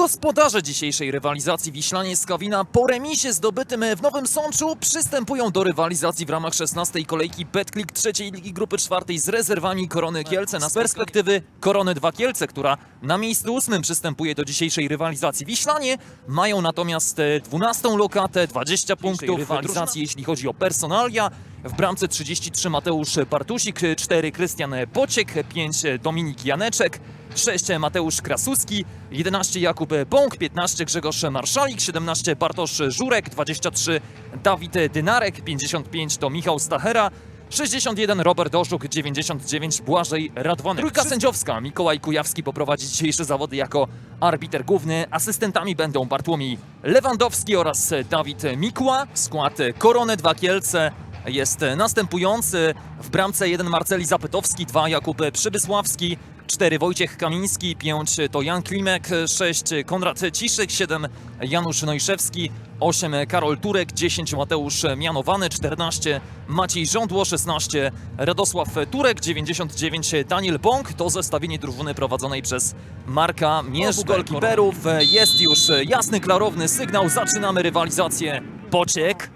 Gospodarze dzisiejszej rywalizacji Wiślanie z Kawina po remisie zdobytym w Nowym Sączu przystępują do rywalizacji w ramach 16. kolejki Betclick trzeciej Ligi Grupy czwartej z rezerwami Korony Kielce na perspektywy Korony 2 Kielce, która na miejscu ósmym przystępuje do dzisiejszej rywalizacji. Wiślanie mają natomiast e, 12. lokatę, 20 punktów rywalizacji, jeśli chodzi o personalia. W bramce 33 Mateusz Bartusik, 4 Krystian Pociek, 5 Dominik Janeczek, 6 Mateusz Krasuski, 11 Jakub Bąk, 15 Grzegorz Marszalik, 17 Bartosz Żurek, 23 Dawid Dynarek, 55 to Michał Stachera, 61 Robert Oszuk, 99 Błażej Radwonek. Trójka sędziowska. Mikołaj Kujawski poprowadzi dzisiejsze zawody jako arbiter główny. Asystentami będą Bartłomiej Lewandowski oraz Dawid Mikła. Skład Korony 2 Kielce jest następujący. W bramce 1 Marceli Zapytowski, 2 Jakub Przybysławski, 4 Wojciech Kamiński, 5 to Jan Klimek, 6 Konrad Ciszek, 7 Janusz Nojszewski, 8 Karol Turek, 10 Mateusz Mianowany, 14 Maciej Żądło, 16 Radosław Turek, 99 Daniel Bąk. To zestawienie drużyny prowadzonej przez Marka Mierzwę. golkiperów jest już jasny, klarowny sygnał. Zaczynamy rywalizację. Pociek,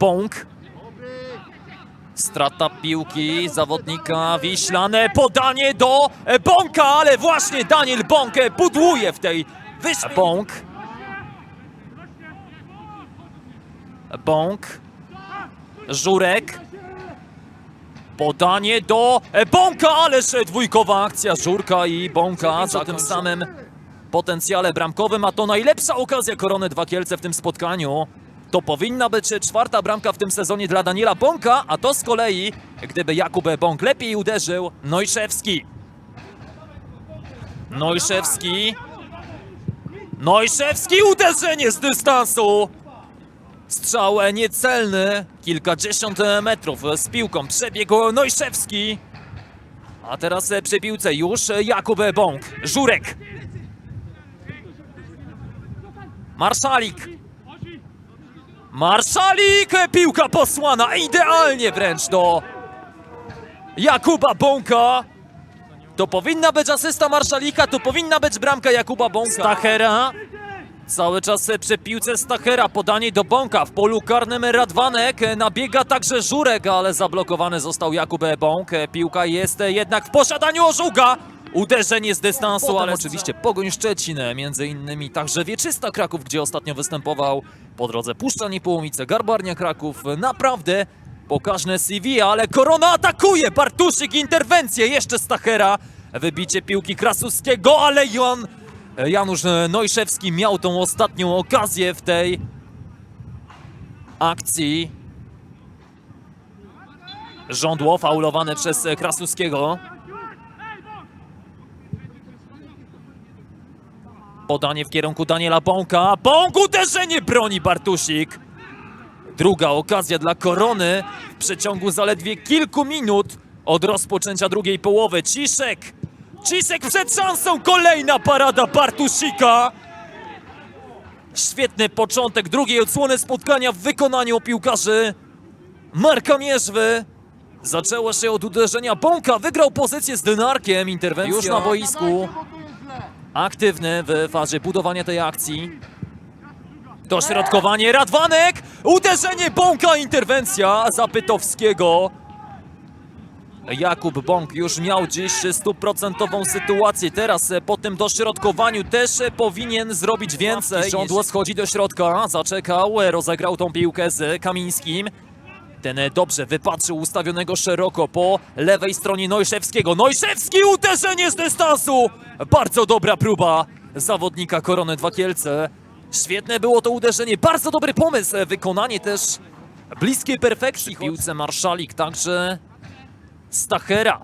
Bąk, Strata piłki zawodnika Wiślane, podanie do Bąka, ale właśnie Daniel Bąk e, pudłuje w tej wyspie. Bąk. Bąk. Żurek. Podanie do Bąka, ależ dwójkowa akcja Żurka i Bąka za tym samym potencjale bramkowym, a to najlepsza okazja Korony Dwa Kielce w tym spotkaniu. To powinna być czwarta bramka w tym sezonie dla Daniela Bąka, a to z kolei, gdyby Jakub Bąk lepiej uderzył, Nojszewski. Nojszewski. Nojszewski, uderzenie z dystansu! Strzał niecelny, kilkadziesiąt metrów z piłką przebiegł Nojszewski. A teraz przy piłce już Jakub Bąk, Żurek. Marszalik. Marszalik! Piłka posłana idealnie wręcz do Jakuba Bąka. To powinna być asysta Marszalika, to powinna być bramka Jakuba Bąka. Stachera. Cały czas przy piłce Stachera, podanie do Bąka. W polu karnym Radwanek, nabiega także Żurek, ale zablokowany został Jakub Bąk. Piłka jest jednak w posiadaniu Ożuga. Uderzenie z dystansu, ale oczywiście Pogoń Szczecin, między innymi także Wieczysta Kraków, gdzie ostatnio występował. Po drodze Puszcza Niepołomice, Garbarnia Kraków. Naprawdę pokaźne CV, ale Korona atakuje! Bartuszyk, interwencję, jeszcze Stachera. Wybicie piłki Krasuskiego, ale Jan, Janusz Nojszewski miał tą ostatnią okazję w tej akcji. Żądło faulowane przez Krasuskiego. Podanie w kierunku Daniela Bąka. Bąk uderzenie broni Bartusik. Druga okazja dla Korony w przeciągu zaledwie kilku minut od rozpoczęcia drugiej połowy. Ciszek. Ciszek przed szansą. Kolejna parada Bartusika. Świetny początek drugiej odsłony spotkania w wykonaniu piłkarzy Marka Mierzwy. Zaczęło się od uderzenia Bąka. Wygrał pozycję z Dynarkiem. Interwencja już na boisku aktywny w fazie budowania tej akcji. Dośrodkowanie Radwanek! Uderzenie Bąka, interwencja Zapytowskiego. Jakub Bąk już miał dziś stuprocentową sytuację. Teraz e, po tym dośrodkowaniu też e, powinien zrobić więcej. Żądło schodzi do środka, zaczekał, e, rozegrał tą piłkę z Kamińskim. Ten dobrze wypatrzył ustawionego szeroko po lewej stronie Nojszewskiego. Nojszewski uderzenie z dystansu! Bardzo dobra próba zawodnika Korony Dwa Kielce. Świetne było to uderzenie, bardzo dobry pomysł, wykonanie też bliskie perfekcji. W piłce Marszalik, także Stachera.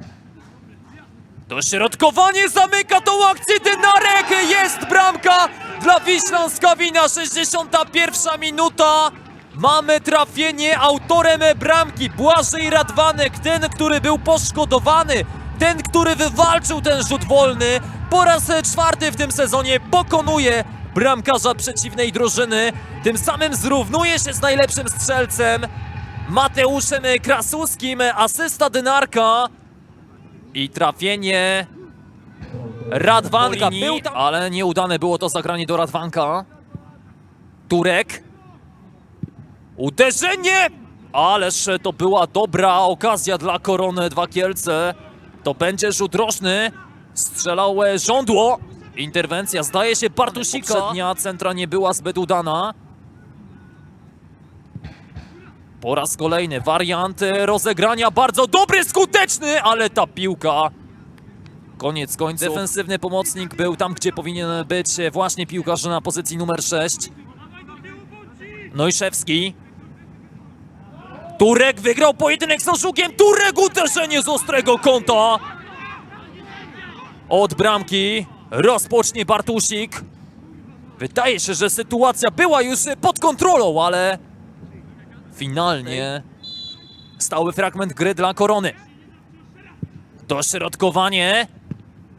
Dośrodkowanie zamyka tą akcję Dynarek! Jest bramka dla Wiśląska Wina, 61 minuta. Mamy trafienie autorem bramki Błażej Radwanek, ten, który był poszkodowany, ten, który wywalczył ten rzut wolny. Po raz czwarty w tym sezonie pokonuje bramkarza przeciwnej drużyny. Tym samym zrównuje się z najlepszym strzelcem Mateuszem Krasuskim. Asysta Dynarka i trafienie Radwanka linii, tam, ale nieudane było to zagranie do Radwanka. Turek. Uderzenie! Ależ to była dobra okazja dla Korony Dwa Kielce. To będzie rzut rożny. Strzelał e, żądło. Interwencja zdaje się Bartusika. Poprzednia centra nie była zbyt udana. Po raz kolejny wariant rozegrania bardzo dobry, skuteczny, ale ta piłka Koniec końców. Defensywny pomocnik był tam, gdzie powinien być właśnie piłkarz na pozycji numer 6. Nojszewski. Turek wygrał pojedynek z Orzugiem. Turek uderzenie z ostrego kąta. Od bramki rozpocznie Bartusik. Wydaje się, że sytuacja była już pod kontrolą, ale finalnie stały fragment gry dla Korony. Dośrodkowanie.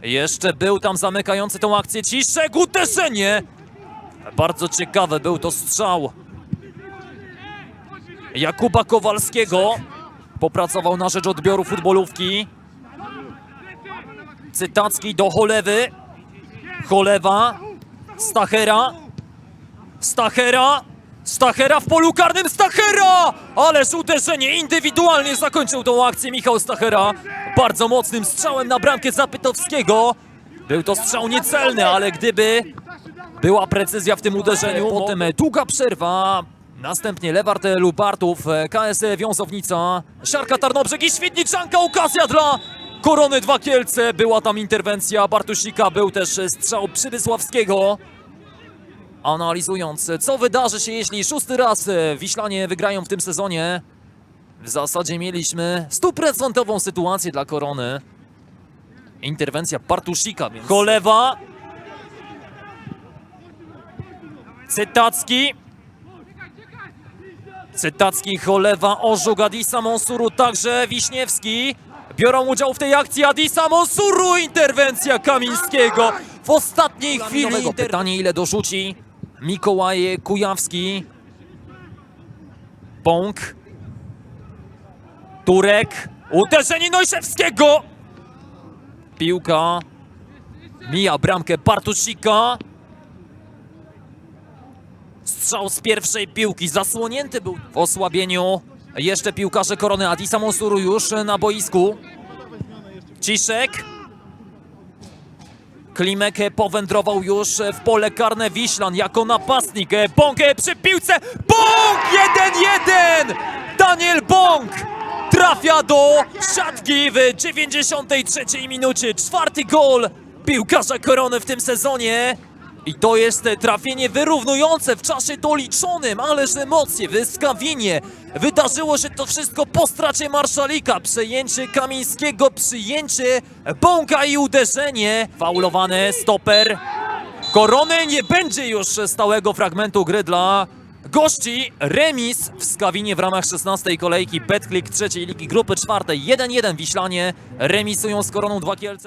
Jeszcze był tam zamykający tą akcję Ciszek, uderzenie! Bardzo ciekawe był to strzał Jakuba Kowalskiego. Popracował na rzecz odbioru futbolówki. Cytacki do Cholewy. Cholewa. Stachera. Stachera. Stachera w polu karnym. Stachera! Ależ uderzenie indywidualnie zakończył tą akcję Michał Stachera. Bardzo mocnym strzałem na bramkę Zapytowskiego. Był to strzał niecelny, ale gdyby była precyzja w tym uderzeniu, potem długa przerwa. Następnie Lewart Lubartów, KS Wiązownica, Siarka Tarnobrzeg i Świdniczanka, okazja dla Korony Dwa Kielce. Była tam interwencja Bartusika, był też strzał Przydysławskiego. Analizując, co wydarzy się, jeśli szósty raz Wiślanie wygrają w tym sezonie, w zasadzie mieliśmy stuprocentową sytuację dla Korony. Interwencja Bartusika, więc... Cholewa. Cytacki. Cytacki, Cholewa, Orzug, Adisa Monsuru, także Wiśniewski. Biorą udział w tej akcji Adisa Monsuru, interwencja Kamińskiego w ostatniej chwili. Inter... Pytanie, ile dorzuci Mikołaj Kujawski. Bąk. Turek. Uderzenie Nojszewskiego. Piłka. Mija bramkę Bartusika. Strzał z pierwszej piłki. Zasłonięty był w osłabieniu. Jeszcze piłkarze korony Adisa Monsuru już na boisku. Ciszek. Klimek powędrował już w pole karne Wiślan jako napastnik. Bąk przy piłce. Bąk! 1-1! Daniel Bąk trafia do siatki w 93 minucie. Czwarty gol piłkarza korony w tym sezonie. I to jest trafienie wyrównujące w czasie doliczonym, ależ emocje, wyskawienie. Wydarzyło się to wszystko po stracie Marszalika. Przejęcie Kamińskiego, przyjęcie Bąka i uderzenie. Faulowany stoper. Korony nie będzie już stałego fragmentu gry dla gości. Remis w Skawinie w ramach 16 kolejki Betclick trzeciej ligi grupy czwartej. 1-1 Wiślanie remisują z Koroną Dwa Kielce.